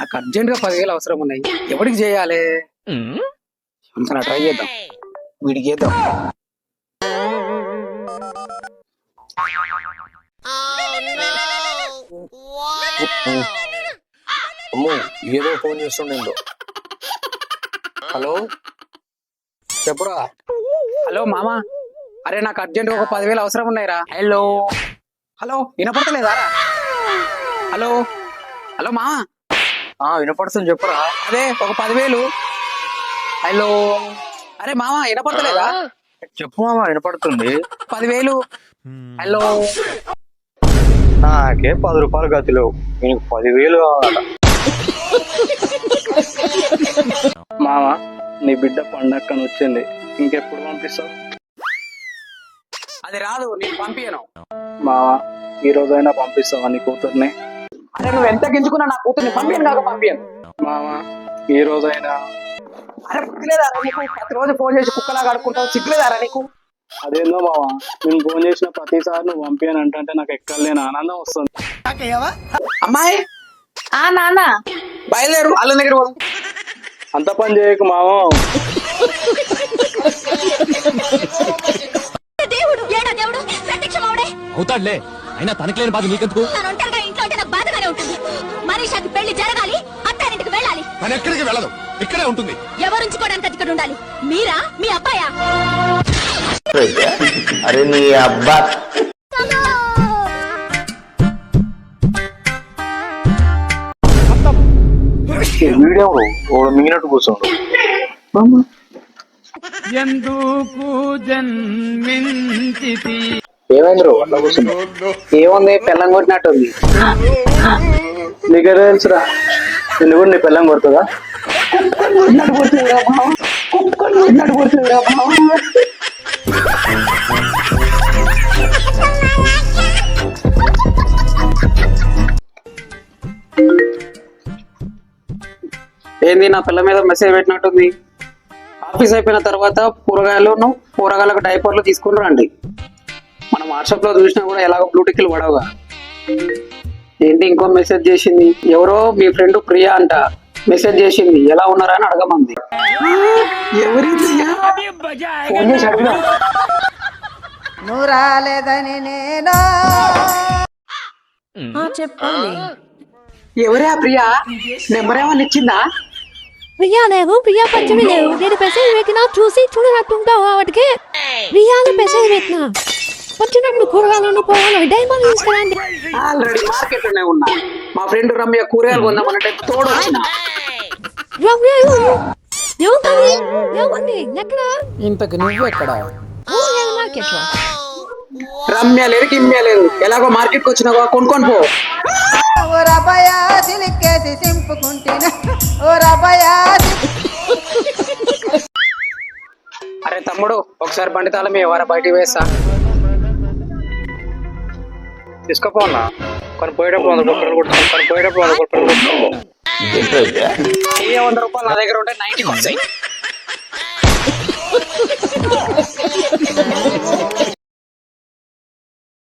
నాకు అర్జెంట్గా పదివేలు అవసరం ఉన్నాయి. ఎవరికి చేయాలి? ఇంకా ట్రై చేద్దాం. వీడికి చేద్దాం. అమ్మో ఏదో ఫోన్ చేస్తుండేందో హలో? చెప్పురా. హలో మామా. అరే నాకు అర్జెంట్ ఒక పదివేలు అవసరం ఉన్నాయిరా. హలో. హలో వినపడతలేదా? హలో. హలో మామా. ఆ వినపడుతుంది చెప్పురా. అదే ఒక పదివేలు. హలో. అరే మామా వినపడతలేదా? చెప్పు మామ వినపడుతుంది. పదివేలు. హలో. నాకే పది రూపాయలు గతిలో నీకు పదివేలు కావాలట మామ నీ బిడ్డ పండక్కని వచ్చింది. ఇంకెప్పుడు పంపిస్తావు? అది రాదు నేను పంపించను మామ ఈ రోజైనా పంపిస్తావా నీ కూతుర్ని? అరే నువ్వు ఎంత గింజుకున్నా నా కూతుర్ని పంపించను కాక పంపించను మామ ఈ రోజైనా. అరే సిగ్గులేదారా నీకు? ప్రతి రోజు ఫోన్ చేసి కుక్కలాగా ఆడుకుంటావు సిగ్గులేదారా నీకు? అదేందో మామ నేను ఫోన్ చేసిన ప్రతిసారి నువ్వు పంపించను అంటే నాకు ఎక్కడ లేని ఆనందం వస్తుంది. అమ్మాయి? ఆ నాన్న. బయలుదేరు అల్లం దగ్గర పోదాం. అంత పని చేయకు మామ. దేవుడు ఏడా దేవుడు? ప్రత్యక్షమవుడే అవుతాడులే. అయినా తనకి లేని బాధ నీకెందుకు? మనీషాకి పెళ్ళి జరగాలి అత్తారింటికి వెళ్ళాలి. తను ఎక్కడికి వెళ్ళదు. ఇక్కడే ఉంటుంది. ఎవరుంచుకోవడానికి అది ఇక్కడ ఉండాలి? మీరా? మీ అబ్బాయా? అరే నీ అబ్బా. వీడియో ఓ మింగినట్టు కూర్చోండు. ఏమైంది ఏముంది? పెళ్ళం కొట్టినట్టుంది. నీకే తెలుసురా. నిన్ను కూడా నీ పిల్లం కొడుతుందా? ఏంది నా పిల్ల మీద మెసేజ్ పెట్టినట్టుంది. ఆఫీస్ అయిపోయిన తర్వాత కూరగాయలను కూరగాయలకు డైపర్లు తీసుకుని రండి. మనం వాట్సాప్లో చూసినా కూడా ఎలాగో బ్లూటిక్లు పడవుగా. ఏంటి ఇంకో మెసేజ్ చేసింది? ఎవరో మీ ఫ్రెండ్ ప్రియా అంట. మెసేజ్ చేసింది. ఎలా ఉన్నారా అని అడగమంది నువ్వు రాలేదని నేను? చెప్పండి. ఎవరే ప్రియా? నెంబర్ ఏమన్నా ఇచ్చిందా? ప్రియా లేవు. ప్రియా పంచమి లేవు. నేను మెసేజ్ పెట్టినా చూసి చూడనట్టుంటావు వాటికి ప్రియాని మెసేజ్ పెట్టినా. వచ్చినప్పుడు కూరగాయలను పోవాలి. డైమండ్ తీసుకురండి. ఆల్రెడీ మార్కెట్లోనే ఉన్నా. మా ఫ్రెండ్ రమ్య కూరగాయలు కొందామనంటే తోడు వచ్చిన. రమ్య ఏముంటుంది ఏముంది ఎక్కడ? ఇంతకు నువ్వు ఎక్కడ? కూరగాయల మార్కెట్లో. రమ్య లేదు కిమ్య లేదు. ఎలాగో మార్కెట్కి వచ్చినావో కొనుక్కొని పో. ఓ రబయా సిలికేసి సింపుకుంటిన ఓ రబయా అరే తమ్ముడు ఒకసారి బండి తాళం ఎవరా బయటికి వేస్తా తీసుకోపోన్నా కొన్ని పోయేటప్పుడు వంద రూపాయలు కొట్టుకో కొన్ని పోయేటప్పుడు వంద రూపాయలు కొట్టుకో ఏ వంద రూపాయలు నా దగ్గర ఉంటే నైన్టీకి వస్తాయి